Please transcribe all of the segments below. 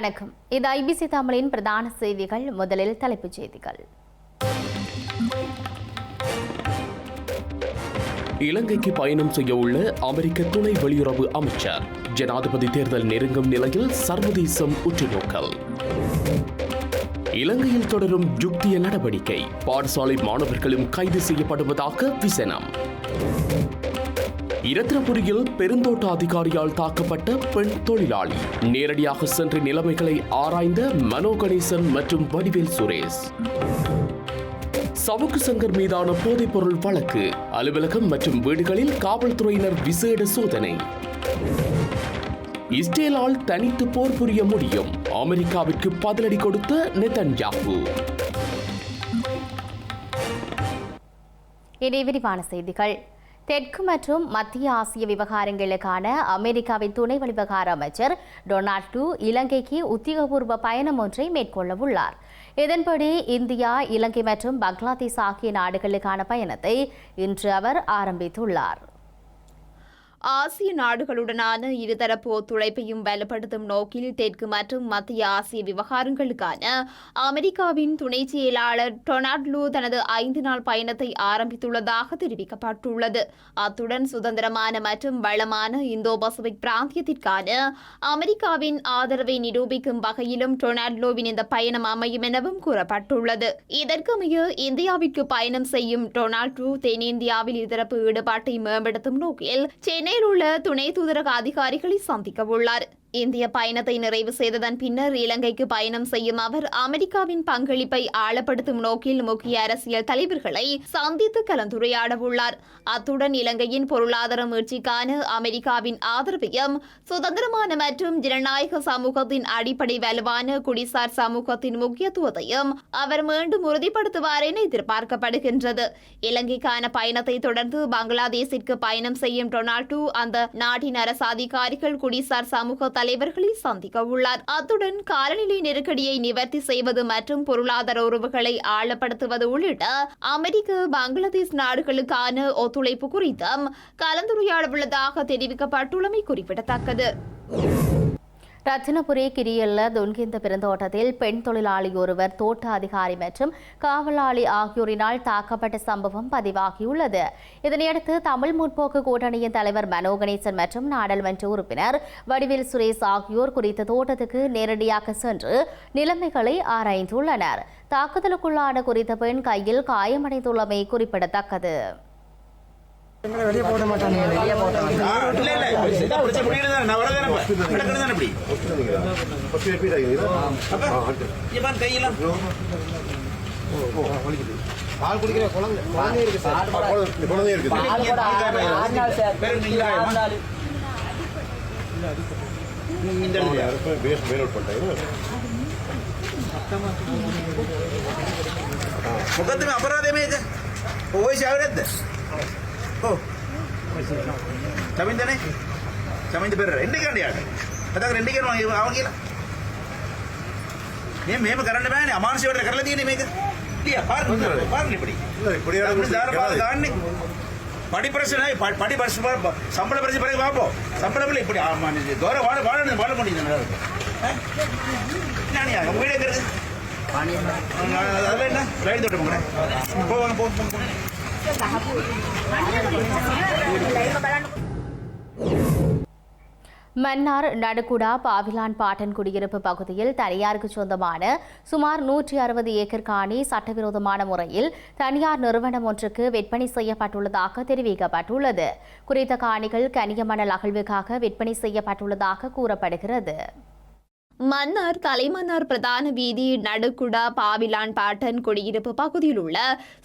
வணக்கம். இது ஐபிசி தமிழின் பிரதான செய்திகள். முதலில் தலைப்புச் செய்திகள். இலங்கைக்கு பயணம் செய்ய உள்ள அமெரிக்க துணை வெளியுறவு அமைச்சர். ஜனாதிபதி தேர்தல் நெருங்கும் நிலையில் சர்வதேசம் உற்றுநோக்கல். இலங்கையில் தொடரும் யுக்திய நடவடிக்கை. பாடசாலை மாணவர்களும் கைது செய்யப்படுவதாக விசனம். இரத்தினபுரியில் பெருந்தோட்ட அதிகாரியால் தாக்கப்பட்ட பெண் தொழிலாளி. நேரடியாக சென்று நிலைமைகளை ஆராய்ந்த மனோ கணேசன் மற்றும் வடிவேல் சுரேஷ். சவுக்கு சங்கர் மீதான போதைப்பொருள் வழக்கு அலுவலகம் மற்றும் வீடுகளில் காவல்துறையினர் விசேட சோதனை. இஸ்ரேலால் தனித்து போர் புரிய முடியும் அமெரிக்காவிற்கு பதிலடி கொடுத்த நெதன்யாகு. இனி விரிவான செய்திகள். தெற்கு மற்றும் மத்திய ஆசிய விவகாரங்களுக்கான அமெரிக்காவின் துணை விவகார அமைச்சர் டொனால்ட் டூ இலங்கைக்கு உத்தியோகபூர்வ பயணம் ஒன்றை மேற்கொள்ள உள்ளார். இதன்படி இந்தியா இலங்கை மற்றும் பங்களாதேஷ் ஆகிய நாடுகளுக்கான பயணத்தை இன்று அவர் ஆரம்பித்துள்ளார். ஆசிய நாடுகளுடனான இருதரப்பு ஒத்துழைப்பையும் பலப்படுத்தும் நோக்கில் தெற்கு மற்றும் மத்திய ஆசிய விவகாரங்களுக்கான அமெரிக்காவின் துணை செயலாளர் டொனால்ட்லூ தனது ஐந்து நாள் பயணத்தை ஆரம்பித்துள்ளதாக தெரிவிக்கப்பட்டுள்ளது. அத்துடன் சுதந்திரமான மற்றும் வளமான இந்தோ பசிபிக் பிராந்தியத்திற்கான அமெரிக்காவின் ஆதரவை நிரூபிக்கும் வகையிலும் டொனால்ட்லூவின் இந்த பயணம் அமையும் எனவும் கூறப்பட்டுள்ளது. இதற்கமைய இந்தியாவிற்கு பயணம் செய்யும் டொனால்ட் ட்ரூ தென்னிந்தியாவில் இருதரப்பு ஈடுபாட்டை மேம்படுத்தும் நோக்கில் சென்னை சென்னையில் உள்ள துணை தூதரக அதிகாரிகளை சந்திக்க உள்ளார். இந்திய பயணத்தை நிறைவு செய்ததன் பின்னர் இலங்கைக்கு பயணம் செய்யும் அவர் அமெரிக்காவின் பங்களிப்பை ஆழப்படுத்தும் நோக்கில் முக்கிய அரசியல் தலைவர்களை சந்தித்து கலந்துரையாட உள்ளார் அத்துடன் இலங்கையின் பொருளாதார முயற்சிக்கான அமெரிக்காவின் ஆதரவையும் சுதந்திரமான மற்றும் ஜனநாயக சமூகத்தின் அடிப்படை வலுவான குடிசார் சமூகத்தின் முக்கியத்துவத்தையும் அவர் மீண்டும் உறுதிப்படுத்துவார் என எதிர்பார்க்கப்படுகின்றது. இலங்கைக்கான பயணத்தை தொடர்ந்து பங்களாதேசிற்கு பயணம் செய்யும் டொனால்டு அந்த நாட்டின் அரசு அதிகாரிகள் குடிசார் சமூக தலைவர்களை சந்திக்க உள்ளார். அத்துடன் காலநிலை நெருக்கடியை நிவர்த்தி செய்வது மற்றும் பொருளாதார உறவுகளை ஆழப்படுத்துவது உள்ளிட்ட அமெரிக்க பங்களாதேஷ் நாடுகளுக்கான ஒத்துழைப்பு குறித்தும் கலந்துரையாட உள்ளதாக தெரிவிக்கப்பட்டுள்ளமை குறிப்பிடத்தக்கது. ரத்தினபுரி கிரியல்ல துன்கிந்த பெருந்தோட்டத்தில் பெண் தொழிலாளி ஒருவர் தோட்ட அதிகாரி மற்றும் காவலாளி ஆகியோரினால் தாக்கப்பட்ட சம்பவம் பதிவாகியுள்ளது. இதனையடுத்து தமிழ் முற்போக்கு கூட்டணியின் தலைவர் மனோ கணேசன் மற்றும் நாடாளுமன்ற உறுப்பினர் வடிவில் சுரேஷ் ஆகியோர் குறித்த தோட்டத்துக்கு நேரடியாக சென்று நிலைமைகளை ஆராய்ந்துள்ளனர். தாக்குதலுக்குள்ளான குறித்த பெண் கையில் காயமடைந்துள்ளமை குறிப்பிடத்தக்கது. வெளியே போட மாட்டாங்க முகத்துக்கு அபராதமே போய் சாவரத்து ஓ சமைந்தானே சமைந்து பேர் ரெண்டு கேண்டியாடு அதாக ரெண்டு கேண்டு வாங்கி அவங்கலாம் ஏன் மேம கரண்ட் மேன் அமானுஷ கரண்ட் கரலதி நீ மேக இல்லையா பாருங்க பாருங்க இப்படி இப்படி காரணி படி பிரச்சனை படி பிரச்சனை சம்பள பிரச்சனை பிறகு பார்ப்போம் சம்பளம் இல்லை இப்படி ஆமா நீ கௌரவ வாழ வாழ வாழ முடியுது நானியா உங்க வீடு எங்க அதெல்லாம் என்ன ரைடு தோட்டம் போங்க போவாங்க போங்க மன்னார் நடுக்குடா பாவிலான் பாட்டன் குடியிருப்பு பகுதியில் தனியாருக்கு சொந்தமான சுமார் நூற்றி அறுபது ஏக்கர் காணி சட்டவிரோதமான முறையில் தனியார் நிறுவனம் ஒன்றுக்கு விற்பனை செய்யப்பட்டுள்ளதாக தெரிவிக்கப்பட்டுள்ளது. குறித்த காணிகள் கனியமணல் அகழ்வுக்காக விற்பனை செய்யப்பட்டுள்ளதாக கூறப்படுகிறது. மன்னார் தலைமன்னார் பிரதான வீதி நடுக்குடா பாவிலான் பாட்டன் குடியிருப்பு பகுதியில் உள்ள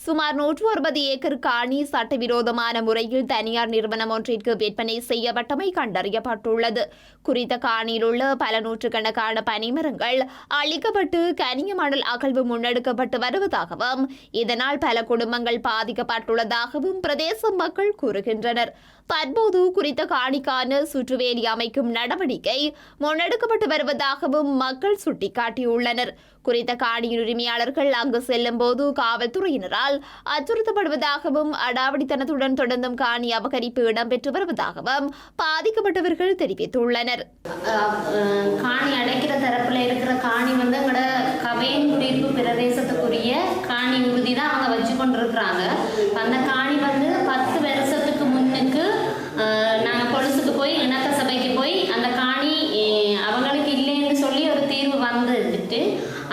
சுமார் நூற்று அறுபது ஏக்கர் காணி சட்டவிரோதமான முறையில் தனியார் நிறுவனம் ஒன்றிற்கு விற்பனை செய்யப்பட்டமை கண்டறியப்பட்டுள்ளது. குறித்த காணியில் உள்ள பல நூற்றுக்கணக்கான பனிமரங்கள் அழிக்கப்பட்டு கனிய மணல் அகழ்வு முன்னெடுக்கப்பட்டு வருவதாகவும் இதனால் பல குடும்பங்கள் பாதிக்கப்பட்டுள்ளதாகவும் பிரதேச மக்கள் கூறுகின்றனர். தற்போது குறித்த காணிக்கான சுற்றுவேலி அமைக்கும் நடவடிக்கை முன்னெடுக்கப்பட்டு வருவதாகவும் மக்கள் சுட்டிக்காட்டியுள்ளனர். குறித்த காணியின் உரிமையாளர்கள் அங்கு செல்லும் போது காவல்துறையினரால் அச்சுறுத்தப்படுவதாகவும் அடாவடித்தனத்துடன் தொடர்ந்தும் காணி அபகரிப்பு இடம்பெற்று வருவதாகவும் பாதிக்கப்பட்டவர்கள் தெரிவித்துள்ளனர். காணி அடைக்கிற தரப்புல இருக்கிற காணி வந்து எங்களோட கவையின் குடியிருப்பு பிரதேசத்துக்குரிய காணி உறுதி தான் அவங்க வச்சு கொண்டிருக்கிறாங்க. அந்த காணி வந்து பத்து வருஷத்துக்கு முன்னுக்கு அஹ், நாங்க பொலிசுக்கு போய் இணக்க சபைக்கு போய் அந்த காணி அஹ், அவங்களுக்கு இல்லைன்னு சொல்லி ஒரு தீர்வு வந்துட்டு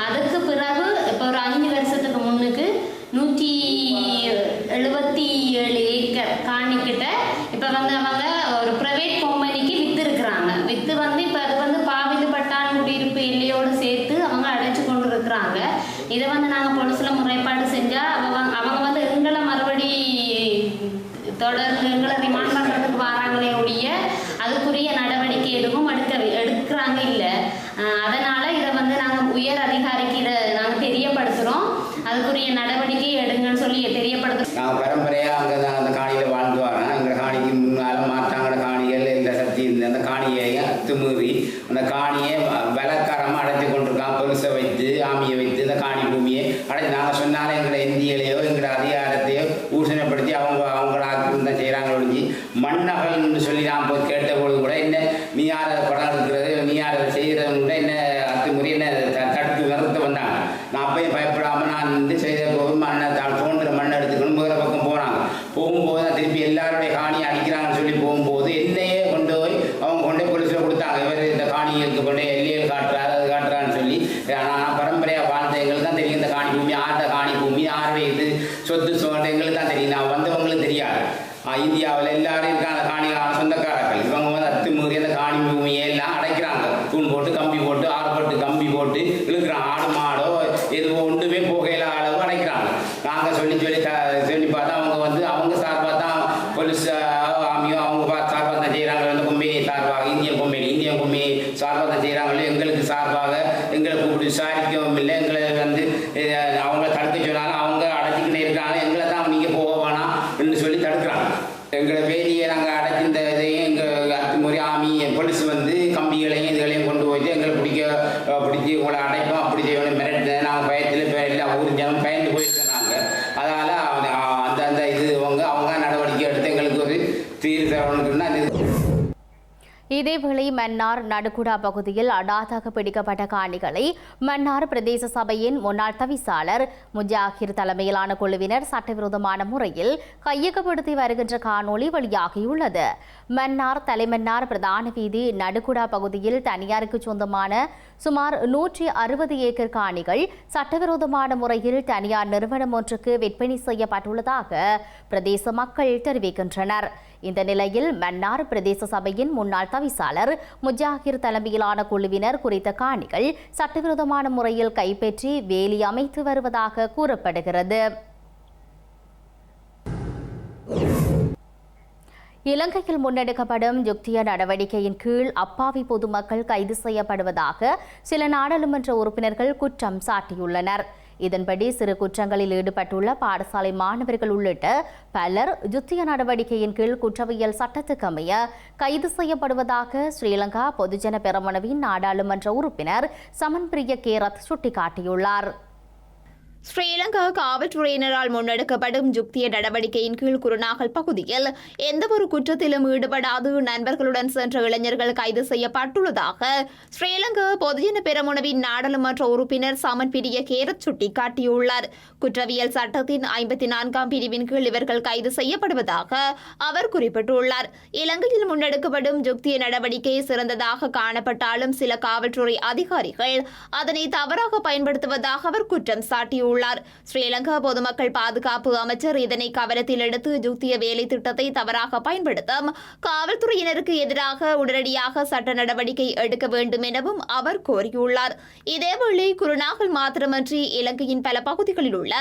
அதுக்கு பிறகு இப்போ ஒரு அஞ்சு வருஷத்துக்கு முன்னுக்கு நூற்றி எழுபத்தி ஏழு ஏக்கர் காணிக்கிட்ட இப்போ வந்து அவங்க ஒரு ப்ரைவேட் கம்பெனிக்கு வித்து இருக்கிறாங்க வித்து வந்து இப்போ அது வந்து பாவிது பட்டான் குடியிருப்பு எல்லையோடு சேர்த்து அவங்க அடைச்சு கொண்டு இருக்கிறாங்க இதை வந்து நாங்கள் பொலிசில் முறைப்பாடு செஞ்சால் அவங்க அவங்க வந்து எங்களை மறுபடி தொடர்ந்து எங்களை ரிமாண்ட் பண்ணுறதுக்கு வராங்களே ஒழிய அதுக்குரிய நடவடிக்கை எதுவும் எடுக்க எடுக்கிறாங்க இல்லை அதனால் இதை வந்து நாங்கள் உயர் அதிகாரிக்கு இதை நாங்கள் தெரியப்படுத்துகிறோம் அதுக்குரிய நடவடிக்கை எடுங்கன்னு சொல்லி தெரியப்படுத்துகிறோம் நான் பரம்பரையாக அங்கே தான் அந்த காணியில் வாழ்ந்து வரேன் அந்த காணிக்கு முன்னால் மாற்றாங்கட காணிகள் இந்த சக்தி இந்த அந்த காணியை அத்துமீறி அந்த காணியை விலக்காரமாக அடைத்து கொண்டிருக்கான் பெருசை வைத்து ஆமியை வைத்து இந்த காணி பூமியை அடைச்சு நாங்கள் சொன்னாலும் எங்களை இந்தியிலையோ எங்களோட அதிகாரத்தையோ ஊசனைப்படுத்தி அவங்க அவங்கள தான் செய்கிறாங்க ஒழிஞ்சு மண்ணகல்னு சொல்லி நான் போய் கேட்டபொழுது கூட என்ன நீ யார் அதை படம் எடுக்கிறது நீ யார் அதை செய்கிறது கூட என்ன அத்துமுறை என்ன த- தடுத்து நிறுத்த வந்தாங்க நான் அப்பயும் பயப்படாமல் நான் வந்து செய்த போது மண்ணை தான் தோன்ற மண்ணை எடுத்துக்கணும் வேறு பக்கம் போனாங்க போகும்போது நான் திருப்பி எல்லாருடைய காணியை அடிக்கிறாங்கன்னு சொல்லி போகும்போது என்னையே கொண்டு போய் அவங்க கொண்டு போய் போலீஸில் கொடுத்தாங்க இவர் இந்த காணிகளுக்கு கொண்டு போய் எல்லையில் காட்டுறாரு அது காட்டுறான்னு சொல்லி நான் பரம்பரையாக வாழ்ந்த எங்களுக்கு தான் தெரியும் இந்த காணி பூமி ஆட்ட காணி பூமி யாருடைய இது சொத்து சொந்த எங்களுக்கு தான் தெரியும் நான் வந்தவங்களும் தெரியாது இந்தியாவில் எல்லாரும் இருக்காங்க காணிகளான சொந்தக்காரர்கள். இதேவேளை மன்னார் நடுகுடா பகுதியில் அடாதாக பிடிக்கப்பட்ட காணிகளை மன்னார் பிரதேச சபையின் முன்னாள் தவிசாளர் முஜாகிர் தலைமையிலான குழுவினர் சட்டவிரோதமான முறையில் கையகப்படுத்தி வருகின்ற காணொளி வெளியாகியுள்ளது. மன்னார் தலைமன்னார் பிரதான வீதி நடுகுடா பகுதியில் தனியாருக்கு சொந்தமான சுமார் நூற்றி அறுபது ஏக்கர் காணிகள் சட்டவிரோதமான முறையில் தனியார் நிறுவனம் ஒன்றுக்கு விற்பனை செய்யப்பட்டுள்ளதாக பிரதேச மக்கள் தெரிவிக்கின்றனர். இந்த நிலையில் மன்னார் பிரதேச சபையின் முன்னாள் தவிசாளர் முஜாகிர் தலைமையிலான குழுவினர் குறித்த காணிகள் சட்டவிரோதமான முறையில் கைப்பற்றி வேலி அமைத்து வருவதாக கூறப்படுகிறது. இலங்கையில் முன்னெடுக்கப்படும் யுக்திய நடவடிக்கையின் கீழ் அப்பாவி பொதுமக்கள் கைது செய்யப்படுவதாக சில நாடாளுமன்ற உறுப்பினர்கள் குற்றம் சாட்டியுள்ளனர். இதன்படி சிறு குற்றங்களில் ஈடுபட்டுள்ள பாடசாலை மாணவர்கள் உள்ளிட்ட பலர் யுத்திய நடவடிக்கையின் கீழ் குற்றவியல் சட்டத்துக்கு அமைய கைது செய்யப்படுவதாக ஸ்ரீலங்கா பொதுஜன பெரமுனவின் நாடாளுமன்ற உறுப்பினர் சமன்பிரிய கேரத் சுட்டிக்காட்டியுள்ளார். ஸ்ரீலங்கா காவல்துறையினரால் முன்னெடுக்கப்படும் யுக்திய நடவடிக்கையின் கீழ் குருநாகல் பகுதியில் எந்தவொரு குற்றத்திலும் ஈடுபடாது நண்பர்களுடன் சென்ற இளைஞர்கள் கைது செய்யப்பட்டுள்ளதாக ஸ்ரீலங்கா பொதுஜன பெரமுனவின் நாடாளுமன்ற உறுப்பினர் சமன் பிரிய கேரத் சுட்டிக்காட்டியுள்ளார். குற்றவியல் சட்டத்தின் ஐம்பத்தி நான்காம் பிரிவின் கீழ் இவர்கள் கைது செய்யப்படுவதாக அவர் குறிப்பிட்டுள்ளார். இலங்கையில் முன்னெடுக்கப்படும் யுக்திய நடவடிக்கை சிறந்ததாக காணப்பட்டாலும் சில காவல்துறை அதிகாரிகள் அதனை தவறாக பயன்படுத்துவதாக அவர் குற்றம் சாட்டியுள்ளார். ஸ்ரீலங்கா பொதுமக்கள் பாதுகாப்பு அமைச்சர் இதனை கவனத்தில் எடுத்து யுக்திய வேலை திட்டத்தை தவறாக பயன்படுத்தும். காவல்துறையினருக்கு எதிராக உடனடியாக சட்ட நடவடிக்கை எடுக்க வேண்டும் எனவும் அவர் கோரியுள்ளார். இதேவேளை குருநாகல் மாத்திரமன்றி இலங்கையின் பல பகுதிகளில் உள்ள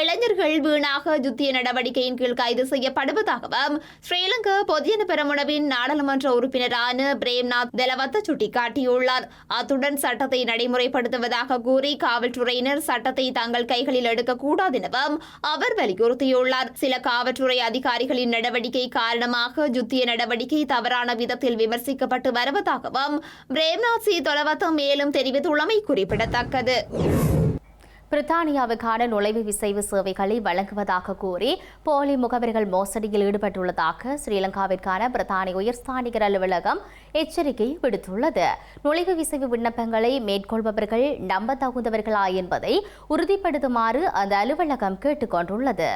இளைஞர்கள் வீணாக யுத்திய நடவடிக்கையின் கீழ் கைது செய்யப்படுவதாகவும் ஸ்ரீலங்கா பொதுஜன பெரமுனவின் நாடாளுமன்ற உறுப்பினரான பிரேம்நாத் தெலவத்த சுட்டிக்காட்டியுள்ளார். அத்துடன் சட்டத்தை நடைமுறைப்படுத்துவதாக கூறி காவல்துறையினர் சட்டத்தை தங்கள் கைகளில் எடுக்கக்கூடாது எனவும் அவர் வலியுறுத்தியுள்ளார். சில காவல்துறை அதிகாரிகளின் நடவடிக்கை காரணமாக ஜுத்திய நடவடிக்கை தவறான விதத்தில் விமர்சிக்கப்பட்டு வருவதாகவும் பிரேம்நாத் சி தொலவத்தம் மேலும் தெரிவித்துள்ளமை குறிப்பிடத்தக்கது. பிரித்தானியாவுக்கான நுழைவு விசைவு சேவைகளை வழங்குவதாக கூறி போலி முகவர்கள் மோசடியில் ஈடுபட்டுள்ளதாக ஸ்ரீலங்காவிற்கான பிரித்தானிய உயர்ஸ்தானிகர் அலுவலகம் எச்சரிக்கை விடுத்துள்ளது. நுழைவு விசைவு விண்ணப்பங்களை மேற்கொள்பவர்கள் நம்பத்தகுந்தவர்களா என்பதை உறுதிப்படுத்துமாறு அந்த அலுவலகம் கேட்டுக்கொண்டுள்ளது.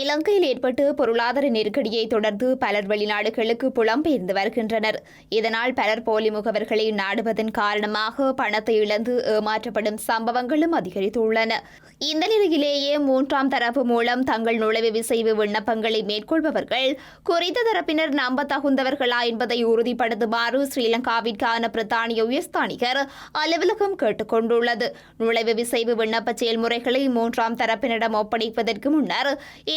இலங்கையில் ஏற்பட்டு பொருளாதார நெருக்கடியை தொடர்ந்து பலர் வெளிநாடுகளுக்கு புலம்பெயர்ந்து வருகின்றனர். இதனால் பலர் போலி முகவர்களை நாடுவதன் காரணமாக பணத்தை இழந்து ஏமாற்றப்படும் சம்பவங்களும் அதிகரித்துள்ளன. இந்த நிலையிலேயே மூன்றாம் தரப்பு மூலம் தங்கள் நுழைவு விசைவு விண்ணப்பங்களை மேற்கொள்பவர்கள் குறித்த தரப்பினர் நம்பத்தகுந்தவர்களா என்பதை உறுதிப்படுத்துமாறு ஸ்ரீலங்காவிற்கான பிரித்தானிய உயர்ஸ்தானிகர் அலுவலகம் கேட்டுக்கொண்டுள்ளது நுழைவு விசைவு விண்ணப்ப செயல்முறைகளை மூன்றாம் தரப்பினரிடம் ஒப்படைப்பதற்கு முன்னர்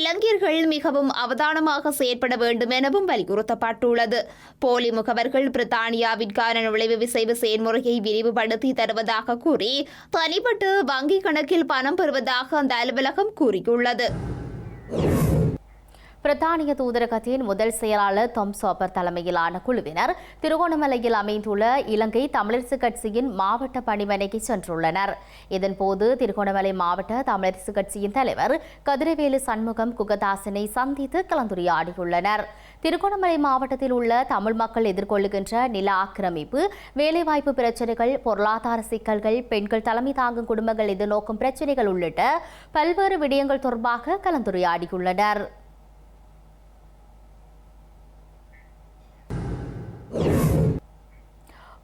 இளைஞர்கள் மிகவும் அவதானமாக செயற்பட வேண்டும் எனவும் வலியுறுத்தப்பட்டுள்ளது. போலி முகவர்கள் பிரித்தானியாவிற்கான நுழைவு விசைவு செயல்முறையை விரிவுபடுத்தி தருவதாக கூறி தனிப்பட்டு வங்கிக் கணக்கில் பணம் பெறுவதாக அந்த அலுவலகம் கூறியுள்ளது. பிரித்தானிய தூதரகத்தின் முதல் செயலாளர் தொம் சோப்பர் தலைமையிலான குழுவினர் திருகோணமலையில் அமைந்துள்ள இலங்கை தமிழரசு கட்சியின் மாவட்ட பணிமனைக்கு சென்றுள்ளனர். இதன்போது திருகோணமலை மாவட்ட தமிழரசு கட்சியின் தலைவர் கதிரவேலு சண்முகம் குகதாசனை சந்தித்து கலந்துரையாடியுள்ளனர். திருகோணமலை மாவட்டத்தில் உள்ள தமிழ் மக்கள் எதிர்கொள்ளுகின்ற நில ஆக்கிரமிப்பு வேலைவாய்ப்பு பிரச்சனைகள் பொருளாதார சிக்கல்கள் பெண்கள் தலைமை தாங்கும் குடும்பங்கள் எதிர்நோக்கும் பிரச்சனைகள் உள்ளிட்ட பல்வேறு விடயங்கள் தொடர்பாக கலந்துரையாடியுள்ளனர்.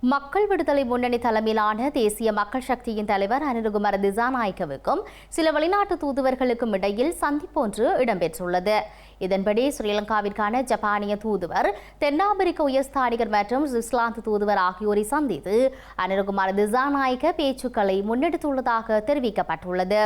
மக்கள் விடுதலை முன்னணி தலைமையிலான தேசிய மக்கள் சக்தியின் தலைவர் அனிருகுமார திசாநாயக்கவுக்கும் சில வெளிநாட்டு தூதுவர்களுக்கும் இடையில் சந்திப்பு ஒன்று இடம்பெற்றுள்ளது. இதன்படி ஸ்ரீலங்காவிற்கான ஜப்பானிய தூதுவர் தென்னாப்பிரிக்க உயர்ஸ்தானிகர் மற்றும் சுவிட்சர்லாந்து தூதுவர் ஆகியோரை சந்தித்து அனிருகுமார் திசாநாயக்க பேச்சுக்களை முன்னெடுத்துள்ளதாக தெரிவிக்கப்பட்டுள்ளது.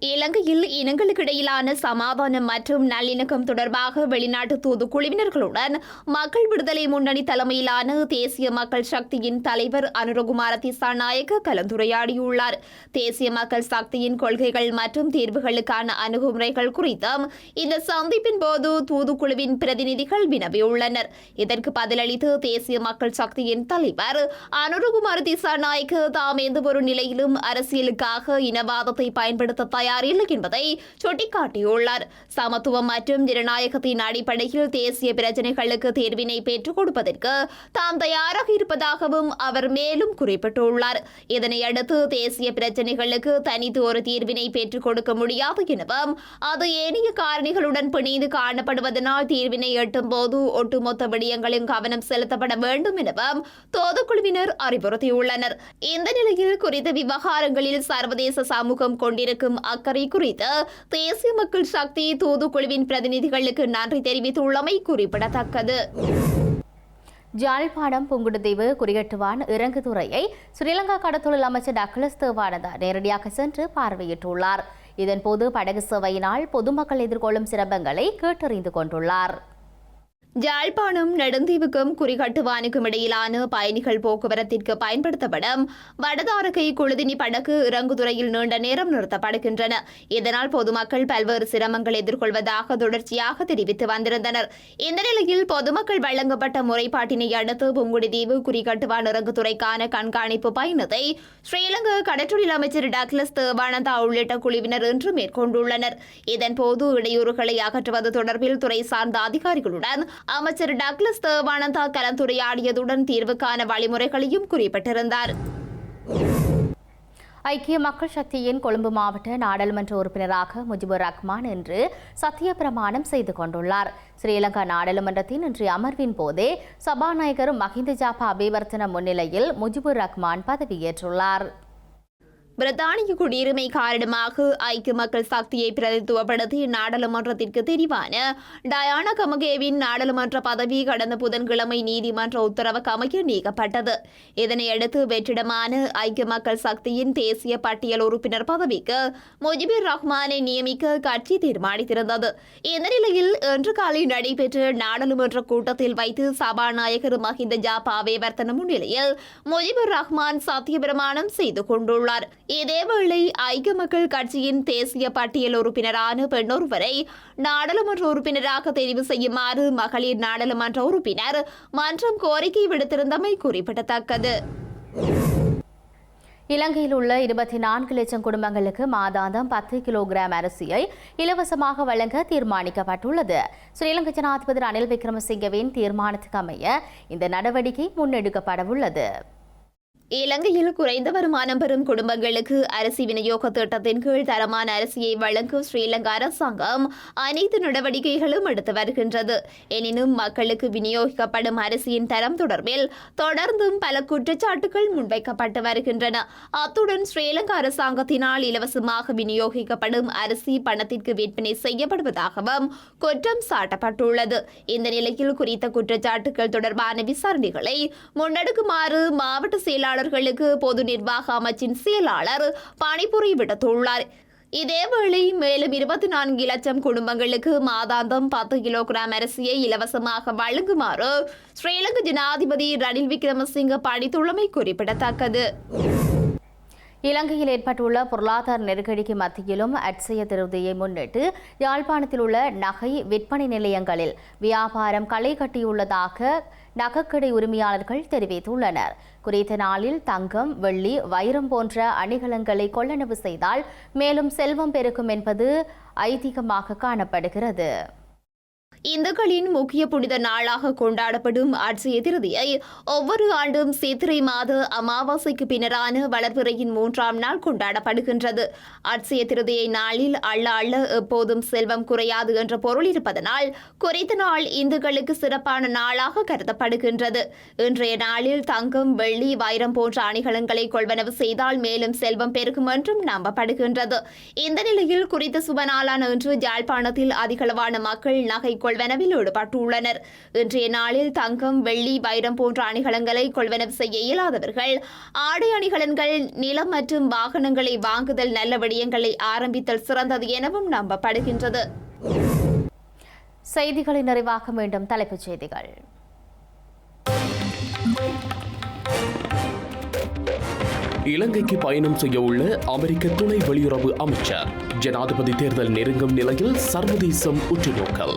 இலங்கையில் இனங்களுக்கிடையிலான சமாதானம் மற்றும் நல்லிணக்கம் தொடர்பாக வெளிநாட்டு தூதுக்குழுவினர்களுடன் மக்கள் விடுதலை முன்னணி தலைமையிலான தேசிய மக்கள் சக்தியின் தலைவர் அனுரகுமார திசாநாயக்க கலந்துரையாடியுள்ளார். தேசிய மக்கள் சக்தியின் கொள்கைகள் மற்றும் தீர்வுகளுக்கான அணுகுமுறைகள் குறித்தும் இந்த சந்திப்பின் போது தூதுக்குழுவின் பிரதிநிதிகள் வினவியுள்ளனர். இதற்கு பதிலளித்து தேசிய மக்கள் சக்தியின் தலைவர் அனுரகுமார திசாநாயக்க தாம் எந்தவொரு நிலையிலும் அரசியலுக்காக இனவாதத்தை பயன்படுத்த தயாரில்லை என்பதை சுட்டிக்காட்டியுள்ளார். சமத்துவம் மற்றும் ஜனநாயகத்தின் அடிப்படையில் தேசிய பிரச்சனைகளுக்கு தீர்வினை பெற்றுக் கொடுப்பதற்கு தாம் தயாராக இருப்பதாகவும் அவர் மேலும் குறிப்பிட்டுள்ளார். இதனையடுத்து தேசிய பிரச்சனைகளுக்கு தனித்து ஒரு தீர்வினை பெற்றுக் கொடுக்க முடியாது எனவும் அது ஏனைய காரணிகளுடன் பிணைந்து காணப்படுவதனால் தீர்வினை எட்டும் போது ஒட்டுமொத்த விடயங்களின் கவனம் செலுத்தப்பட வேண்டும் எனவும் தோதுக்குழுவினர் அறிவுறுத்தியுள்ளனர். இந்த நிலையில் குறித்த விவகாரங்களில் சர்வதேச சமூகம் கொண்டிருக்கும் அக்கறை குறித்து தேசிய மக்கள் சக்தி தூதுக்குழுவின் பிரதிநிதிகளுக்கு நன்றி தெரிவித்துள்ளமை குறிப்பிடத்தக்கது. ஜாழ்ப்பாணம் புங்குடுதீவு குறியட்டுவான் இறங்கு துறையை ஸ்ரீலங்கா கடத்தொழில் அமைச்சர் டக்ளஸ் தேவானந்தா நேரடியாக சென்று பார்வையிட்டுள்ளார். இதன்போது படகு சேவையினால் பொதுமக்கள் எதிர்கொள்ளும் சிரமங்களை கேட்டறிந்து கொண்டுள்ளார். யாழ்ப்பாணம் நெடுந்தீவுக்கும் குறிகட்டுவானுக்கும் இடையிலான பயணிகள் போக்குவரத்திற்கு பயன்படுத்தப்படும் வடதாரகை குழுதினி படகு இறங்குதுறையில் நீண்ட நேரம் நிறுத்தப்படுகின்றன. இதனால் பொதுமக்கள் பல்வேறு சிரமங்கள் எதிர்கொள்வதாக தொடர்ச்சியாக தெரிவித்து வந்திருந்தனர். இந்த நிலையில் பொதுமக்கள் வழங்கப்பட்ட முறைப்பாட்டினை அடுத்து புங்குடுதீவு குறிகட்டுவான் இறங்குதுறைக்கான கண்காணிப்பு பயணத்தை ஸ்ரீலங்கா கடற்றொழில் அமைச்சர் டக்லஸ் தேவானந்தா உள்ளிட்ட குழுவினர் இன்று மேற்கொண்டுள்ளனர். இதன்போது இடையூறுகளை அகற்றுவது தொடர்பில் துறை சார்ந்த அதிகாரிகளுடன் அமைச்சர் டக்ளஸ் தேவானந்தா கலந்துரையாடியதுடன் தீர்வுக்கான வழிமுறைகளையும் குறிப்பிட்டிருந்தார். ஐக்கிய மக்கள் சக்தியின் கொழும்பு மாவட்ட நாடாளுமன்ற உறுப்பினராக முஜிபுர் ரஹ்மான் இன்று சத்திய பிரமாணம் செய்து கொண்டுள்ளார். ஸ்ரீலங்கா நாடாளுமன்றத்தின் இன்றைய அமர்வின் போதே சபாநாயகர் மஹிந்த ஜாபா அபிவர்த்தன முன்னிலையில் முஜிபுர் ரஹ்மான் பதவியேற்றுள்ளார். பிரித்தானிய குடியுரிமை காரணமாக ஐக்கிய மக்கள் சக்தியை பிரதித்துவப்படுத்தி நாடாளுமன்றத்திற்கு தெரிவான டயானா கமகேவின் நாடாளுமன்ற பதவி கடந்த புதன்கிழமை நீதிமன்ற உத்தரவுக்கு அமைய நீக்கப்பட்டது. இதனையடுத்து வெற்றிடமான ஐக்கிய மக்கள் சக்தியின் தேசிய பட்டியல் உறுப்பினர் பதவிக்கு முஜிபுர் ரஹ்மானை நியமிக்க கட்சி தீர்மானித்திருந்தது. இந்த நிலையில் இன்று காலை நடைபெற்ற நாடாளுமன்ற கூட்டத்தில் வைத்து சபாநாயகர் மஹிந்த ஜா பாவேவர்த்தன முன்னிலையில் முஜிபுர் ரஹ்மான் சத்தியபிரமாணம் செய்து கொண்டுள்ளார். இதேவேளை ஐக்கிய மக்கள் கட்சியின் தேசிய பட்டியல் உறுப்பினரான பெண்ணொருவரை நாடாளுமன்ற உறுப்பினராக தெரிவு செய்யுமாறு மகளிர் நாடாளுமன்ற உறுப்பினர் மன்றம் கோரிக்கை விடுத்திருந்தமை குறிப்பிடத்தக்கது. இலங்கையில் உள்ள இருபத்தி நான்கு லட்சம் குடும்பங்களுக்கு மாதாந்தம் பத்து கிலோகிராம் அரிசியை இலவசமாக வழங்க தீர்மானிக்கப்பட்டுள்ளது. ஸ்ரீலங்கை ஜனாதிபதி ரணில் விக்ரமசிங்கவின் தீர்மானத்துக்கு அமைய இந்த நடவடிக்கை முன்னெடுக்கப்படவுள்ளது. இலங்கையில் குறைந்த வருமானம் பெறும் குடும்பங்களுக்கு அரிசி விநியோக திட்டத்தின் கீழ் தரமான அரிசியை வழங்கும் ஸ்ரீலங்கா அரசாங்கம் அனைத்து நடவடிக்கைகளும் எடுத்து வருகின்றது. எனினும் மக்களுக்கு விநியோகிக்கப்படும் அரிசியின் தரம் தொடர்பில் தொடர்ந்தும் பல குற்றச்சாட்டுகள் முன்வைக்கப்பட்டு வருகின்றன. அத்துடன் ஸ்ரீலங்கா அரசாங்கத்தினால் இலவசமாக விநியோகிக்கப்படும் அரிசி பணத்திற்கு விற்பனை செய்யப்படுவதாகவும் குற்றம் சாட்டப்பட்டுள்ளது. இந்த நிலையில் குறித்த குற்றச்சாட்டுகள் தொடர்பான விசாரணைகளை முன்னெடுக்குமாறு மாவட்ட செயலாளர் செயலாளர்களுக்கு பொது நிர்வாக அமைச்சின் செயலாளர் பணிபுரி விடுத்துள்ளார். இதேவேளை மேலும் இருபத்தி நான்கு லட்சம் குடும்பங்களுக்கு மாதாந்தம் பத்து கிலோகிராம் அரிசியை இலவசமாக வழங்குமாறு ஸ்ரீலங்கா ஜனாதிபதி ரணில் விக்ரமசிங்க பணித்துள்ளமை குறிப்பிடத்தக்கது. இலங்கையில் ஏற்பட்டுள்ள பொருளாதார நெருக்கடிக்கு மத்தியிலும் அட்சய திருதியை முன்னிட்டு யாழ்ப்பாணத்தில் உள்ள நகை விற்பனை நிலையங்களில் வியாபாரம் களை கட்டியுள்ளதாக நகைக்கடை உரிமையாளர்கள் தெரிவித்துள்ளனர். குறித்த நாளில் தங்கம் வெள்ளி வைரம் போன்ற அணிகலன்களை கொள்ளளவு செய்தால் மேலும் செல்வம் பெருக்கும் என்பது ஐதீகமாக காணப்படுகிறது. இந்துக்களின் முக்கிய புனித நாளாக கொண்டாடப்படும் அட்சய திருதியை ஒவ்வொரு ஆண்டும் சித்திரை மாத அமாவாசைக்கு பின்னரான வளர்பிறையின் மூன்றாம் நாள் கொண்டாடப்படுகின்றது. அட்சய திருதியை நாளில் அள்ள அள்ள எப்போதும் செல்வம் குறையாது என்ற பொருள் இருப்பதனால் குறைத்த நாள் இந்துக்களுக்கு சிறப்பான நாளாக கருதப்படுகின்றது. இன்றைய நாளில் தங்கம் வெள்ளி வைரம் போன்ற அணிகலன்களை கொள்வனவு செய்தால் மேலும் செல்வம் பெருகும் என்றும் நம்பப்படுகின்றது. இந்த நிலையில் குறித்த சுப நாளான இன்று யாழ்ப்பாணத்தில் அதிகளவான மக்கள் நகை கொள்வனவில் ஈடுபட்டுள்ளனர் இன்றைய நாளில் தங்கம் வெள்ளி வைரம் போன்ற அணிகலன்களை கொள்வனவு செய்ய இயலாதவர்கள் ஆடை அணிகலன்கள் நிலம் மற்றும் வாகனங்களை வாங்குதல் நல்ல விடயங்களை ஆரம்பித்தல் சிறந்தது எனவும் நம்பப்படுகின்றது. செய்திகளை நிறைவாக மீண்டும் தலைப்புச் செய்திகள். இலங்கைக்கு பயணம் செய்ய உள்ள அமெரிக்க துணை வெளியுறவு அமைச்சர். ஜனாதிபதி தேர்தல் நெருங்கும் நிலையில் சர்வதேசம் உற்றுநோக்கல்.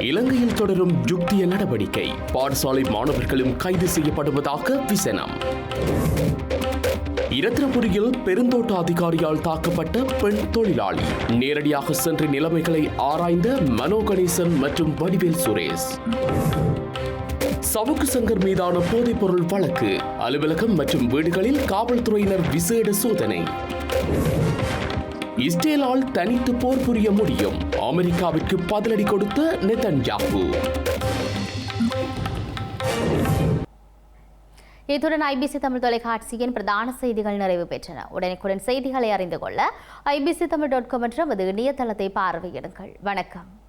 இலங்கையில் தொடரும் யுக்திய நடவடிக்கை. பாடசாலை மாணவர்களும் கைது செய்யப்படுவதாக விசனம். இரத்தினபுரியில் பெருந்தோட்ட அதிகாரியால் தாக்கப்பட்ட பெண் தொழிலாளி. நேரடியாக சென்று நிலைமைகளை ஆராய்ந்த மனோ கணேசன் மற்றும் வடிவேல் சுரேஷ். சவுக்கு சங்கர் மீதான போதைப்பொருள் வழக்கு. அலுவலகம் மற்றும் வீடுகளில் காவல்துறையினர் விசேட சோதனை. இஸ்ரேலால் தனித்து போர் புரிய முடியும். அமெரிக்காவிற்கு பதிலடி கொடுத்த நெதன்யாகு. இத்துடன் ஐபிசி தமிழ் தொலைக்காட்சியின் பிரதான செய்திகள் நிறைவு பெற்றன. உடனுக்குடன் செய்திகளை அறிந்து கொள்ள ஐபிசி தமிழ் டாட் காம் என்ற நமது இணையதளத்தை பார்வையிடுங்கள். வணக்கம்.